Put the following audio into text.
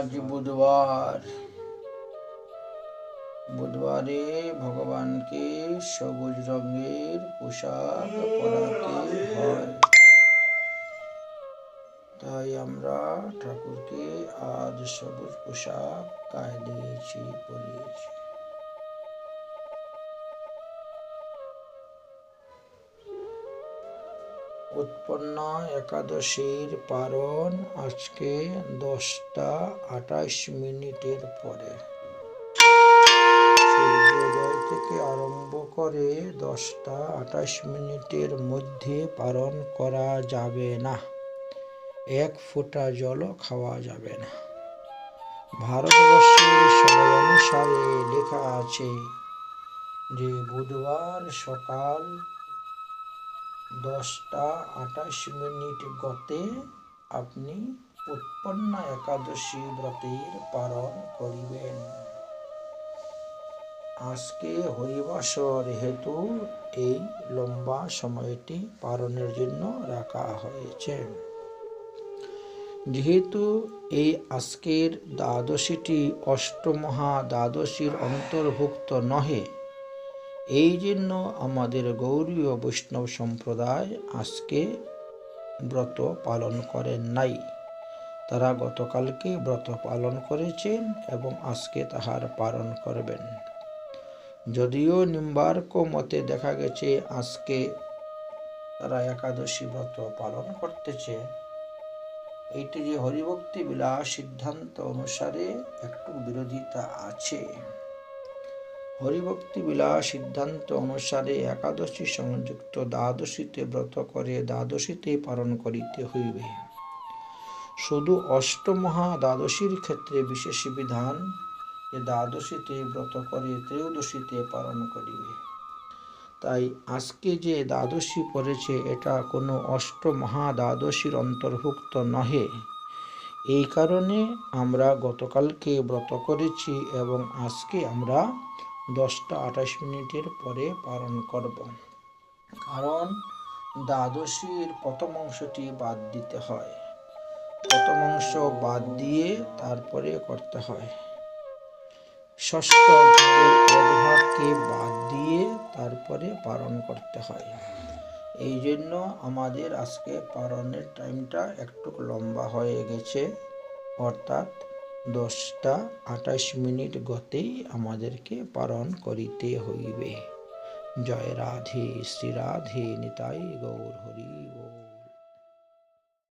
আজ বুধবার। বুধবারে ভগবানকে সবুজ রঙের পোশাক পরাতে হয়। তাই আমরা ঠাকুরকে আজ সবুজ পোশাক গায়ে দিয়েছি পরিয়েছি। উৎপন্ন একাদশীর পারণ আজকে দশটা আঠাশ মিনিটের পরে। সূর্যোদয় থেকে আরম্ভ করে দশটা আঠাশ মিনিটের মধ্যে পালন করা যাবে না। এক ফোঁটা জলও খাওয়া যাবে না। ভারতবর্ষের সময় অনুসারে লেখা আছে যে বুধবার সকাল দশটা আঠাশ মিনিট গতে আপনি উৎপন্ন একাদশী ব্রতের পালন করিবেন। আজকে হরিবাসর হেতু এই লম্বা সময়টি পালনের জন্য রাখা হয়েছে। যেহেতু এই আজকের দ্বাদশীটি অষ্টমহা দ্বাদশীর অন্তর্ভুক্ত নহে এই জন্য আমাদের গৌরীয় বৈষ্ণব সম্প্রদায় আজকে ব্রত পালন করেন নাই। তারা গতকালকে ব্রত পালন করেছেন এবং আজকে তাহার পালন করবেন। যদিও নিম্বার্ক মতে দেখা গেছে, আজকে তারা একাদশী ব্রত পালন করতেছে। এইটি যে হরিভক্তি বিলাস সিদ্ধান্ত অনুসারে একটু বিরোধিতা আছে। হরিভক্তি বিলাস সিদ্ধান্ত অনুসারে একাদশী সংযুক্ত দ্বাদশীতে ব্রত করে দ্বাদশীতে পালন করিতে হইবে। শুধু অষ্টমহা দ্বাদশীর ক্ষেত্রে বিশেষ বিধান, যে দ্বাদশীতে ব্রত করে, ত্রয়োদশীতে পালন করিবে। তাই আজকে যে দ্বাদশী পড়েছে, এটা কোনো অষ্টমহা দ্বাদশীর অন্তর্ভুক্ত নহে। এই কারণে আমরা গতকালকে ব্রত করেছি এবং আজকে আমরা দশটা আঠাশ মিনিটের পরে পালন করব। কারণ দ্বাদশীর প্রথম অংশটি বাদ দিতে হয়। প্রথম অংশ বাদ দিয়ে তারপরে করতে হয়। ষষ্ঠ বাদ দিয়ে তারপরে পালন করতে হয়। এই জন্য আমাদের আজকে পালনের টাইমটা একটু লম্বা হয়ে গেছে। অর্থাৎ দশটা আঠাশ মিনিট গতেই আমাদেরকে পালন করিতে হইবে। জয় রাধে, শ্রী রাধে, নিতাই গৌর হরি